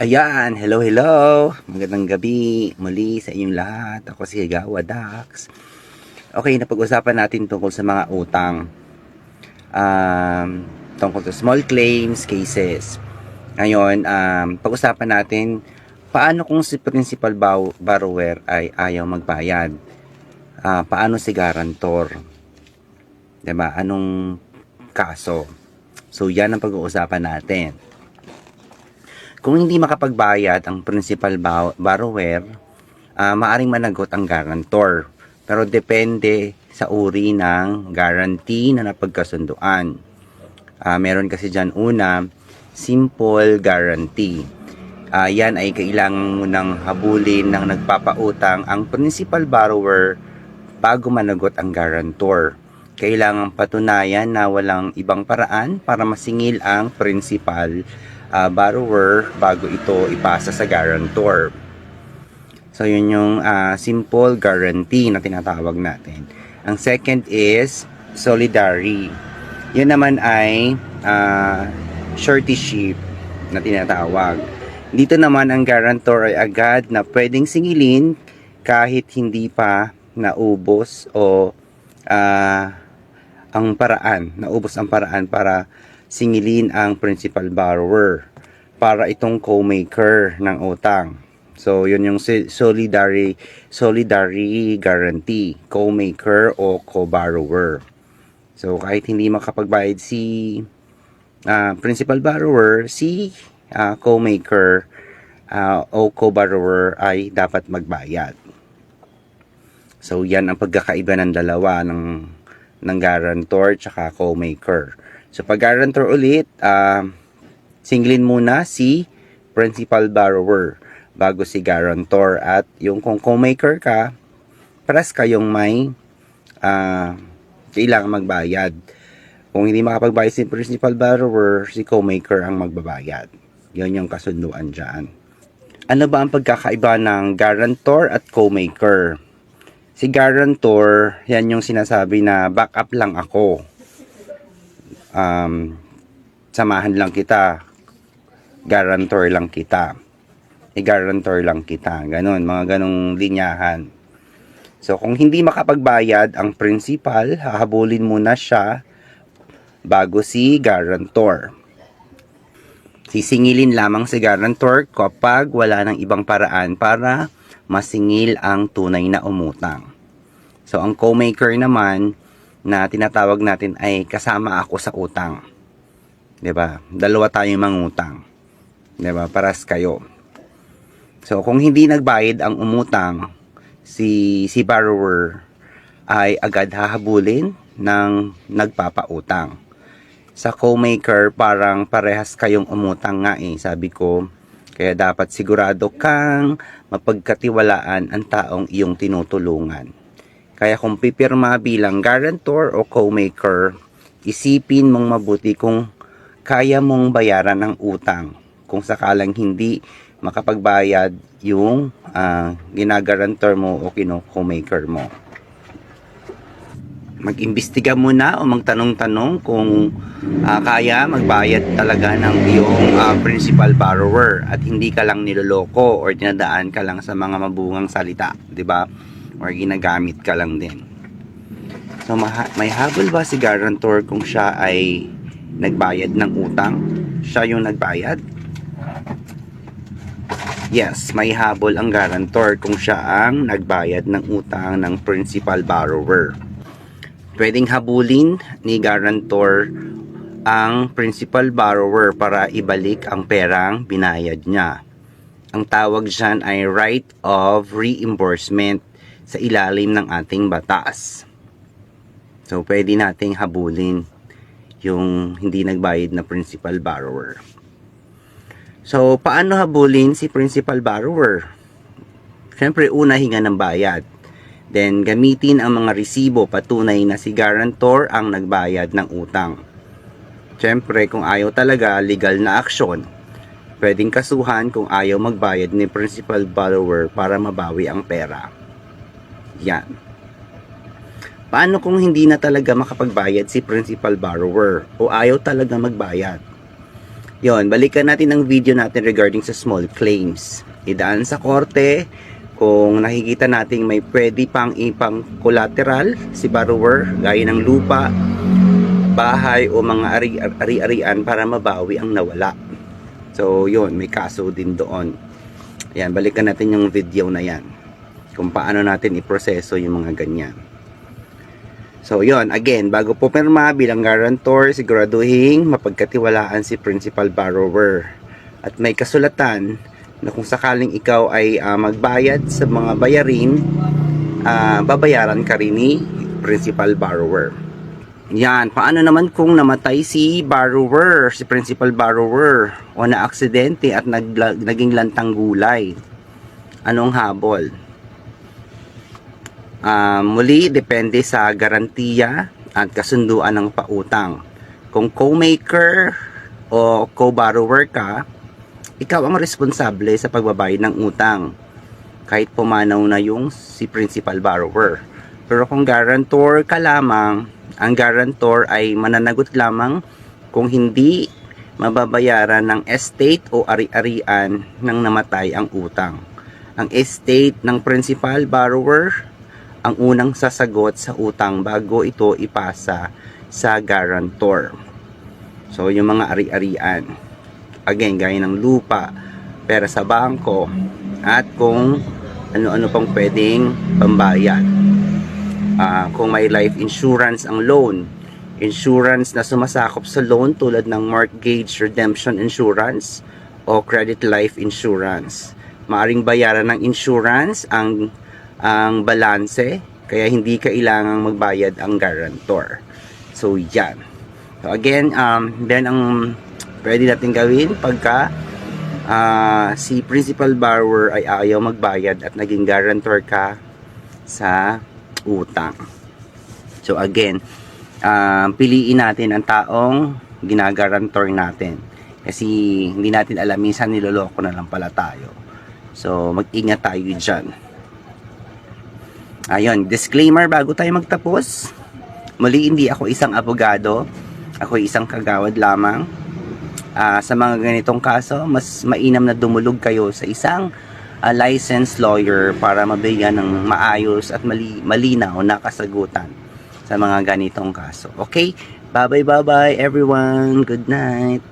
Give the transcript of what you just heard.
Ayan, hello, hello. Magandang gabi muli sa inyong lahat. Ako si Higawa Dax. Okay, napag-usapan natin tungkol sa mga utang. Um, tungkol sa small claims cases. Ngayon, um, pag-usapan natin paano kung si principal borrower ay ayaw magbayad. Ah, paano si guarantor? 'Di ba? Anong kaso? So, yan ang pag-uusapan natin. Kung hindi makapagbayad ang principal borrower, ah, maaring managot ang guarantor. Pero depende sa uri ng guarantee na napagkasunduan. Ah, meron kasi dyan una, simple guarantee. Ah, yan ay kailangan mo nang habulin ng nagpapautang ang principal borrower bago managot ang guarantor. Kailangan patunayan na walang ibang paraan para masingil ang principal ah, borrower bago ito ipasa sa guarantor. So, yun yung ah, simple guarantee na tinatawag natin. Ang second is solidary. Yun naman ay uh, ship na tinatawag. Dito naman ang guarantor ay agad na pwedeng singilin kahit hindi pa naubos o ah, ang paraan, naubos ang paraan para singilin ang principal borrower para itong co-maker ng utang. So, yun yung solidary, solidary guarantee, co-maker o co-borrower. So, kahit hindi makapagbayad si ah, principal borrower, si ah, co-maker ah, o co-borrower ay dapat magbayad. So, yan ang pagkakaiba ng dalawa ng, ng guarantor tsaka co-maker. So, pag guarantor ulit, ah, singlin muna si principal borrower bago si guarantor at yung kung co-maker ka, paras kayong may ah, kailangan magbayad. Kung hindi makapagbayad si principal borrower, si co-maker ang magbabayad. Yun yung kasunduan dyan. Ano ba ang pagkakaiba ng guarantor at co-maker? Si guarantor, yan yung sinasabi na backup lang ako. Um, samahan lang kita. Guarantor lang kita. I-guarantor lang kita. Ganon, mga ganong linyahan. So, kung hindi makapagbayad ang principal, hahabulin muna siya bago si guarantor. Sisingilin lamang si guarantor kapag wala ng ibang paraan para masingil ang tunay na umutang. So, ang co-maker naman na tinatawag natin ay kasama ako sa utang. 'Di ba? Dalawa tayong mangutang. 'Di ba? Paras kayo. So, kung hindi nagbayad ang umutang, si si borrower ay agad hahabulin ng nagpapautang. Sa co-maker, parang parehas kayong umutang nga eh, sabi ko. Kaya dapat sigurado kang mapagkatiwalaan ang taong iyong tinutulungan. Kaya kung pipirma bilang guarantor o co-maker, isipin mong mabuti kung kaya mong bayaran ang utang. Kung sakalang hindi makapagbayad yung ah, ginagarantor mo o kino-co-maker mo. Mag-imbestiga muna o magtanong-tanong kung ah, kaya magbayad talaga ng iyong ah, principal borrower at hindi ka lang niloloko or dinadaan ka lang sa mga mabungang salita, 'di ba? Or ginagamit ka lang din. So may habol ba si guarantor kung siya ay nagbayad ng utang? Siya yung nagbayad? Yes, may habol ang guarantor kung siya ang nagbayad ng utang ng principal borrower. Pwedeng habulin ni guarantor ang principal borrower para ibalik ang perang binayad niya. Ang tawag dyan ay right of reimbursement sa ilalim ng ating batas. So, pwede nating habulin yung hindi nagbayad na principal borrower. So, paano habulin si principal borrower? Siyempre, una hinga ng bayad. Then, gamitin ang mga resibo patunay na si guarantor ang nagbayad ng utang. Siyempre, kung ayaw talaga, legal na aksyon. Pwedeng kasuhan kung ayaw magbayad ni principal borrower para mabawi ang pera. Yan. Paano kung hindi na talaga makapagbayad si principal borrower o ayaw talaga magbayad? Yon, balikan natin ang video natin regarding sa small claims. Idaan sa korte, kung nakikita nating may pwede pang ipang collateral si borrower, gaya ng lupa, bahay o mga ari- ari-arian para mabawi ang nawala. So, yun, may kaso din doon. Ayan, balikan natin yung video na yan. Kung paano natin iproseso yung mga ganyan. So, yon again, bago po pirma bilang guarantor, siguraduhin mapagkatiwalaan si principal borrower. At may kasulatan na kung sakaling ikaw ay ah, magbayad sa mga bayarin, ah, babayaran ka rin ni principal borrower. Yan, paano naman kung namatay si borrower, si principal borrower, o na aksidente at nagla- naging lantang gulay? Anong habol? Ah, muli, depende sa garantiya at kasunduan ng pautang. Kung co-maker o co-borrower ka, ikaw ang responsable sa pagbabayad ng utang. Kahit pumanaw na yung si principal borrower. Pero kung guarantor ka lamang, ang guarantor ay mananagot lamang kung hindi mababayaran ng estate o ari-arian ng namatay ang utang. Ang estate ng principal borrower ang unang sasagot sa utang bago ito ipasa sa guarantor. So, yung mga ari-arian. Again, gaya ng lupa, pera sa bangko, at kung ano-ano pang pwedeng pambayad. Ah, kung may life insurance ang loan, insurance na sumasakop sa loan tulad ng mortgage redemption insurance o credit life insurance. Maaring bayaran ng insurance ang ang balanse kaya hindi kailangang magbayad ang guarantor. So yan. So again, um, then ang pwede natin gawin pagka ah, si principal borrower ay ayaw magbayad at naging guarantor ka sa utang. So again, um, piliin natin ang taong ginagarantor natin. Kasi hindi natin alam, minsan niloloko na lang pala tayo. So mag-ingat tayo dyan. Ayun, disclaimer bago tayo magtapos. Muli, hindi ako isang abogado. Ako isang kagawad lamang. Ah, sa mga ganitong kaso, mas mainam na dumulog kayo sa isang ah, licensed lawyer para mabigyan ng maayos at mali, malinaw na kasagutan sa mga ganitong kaso. Okay? Bye-bye, bye-bye everyone. Good night.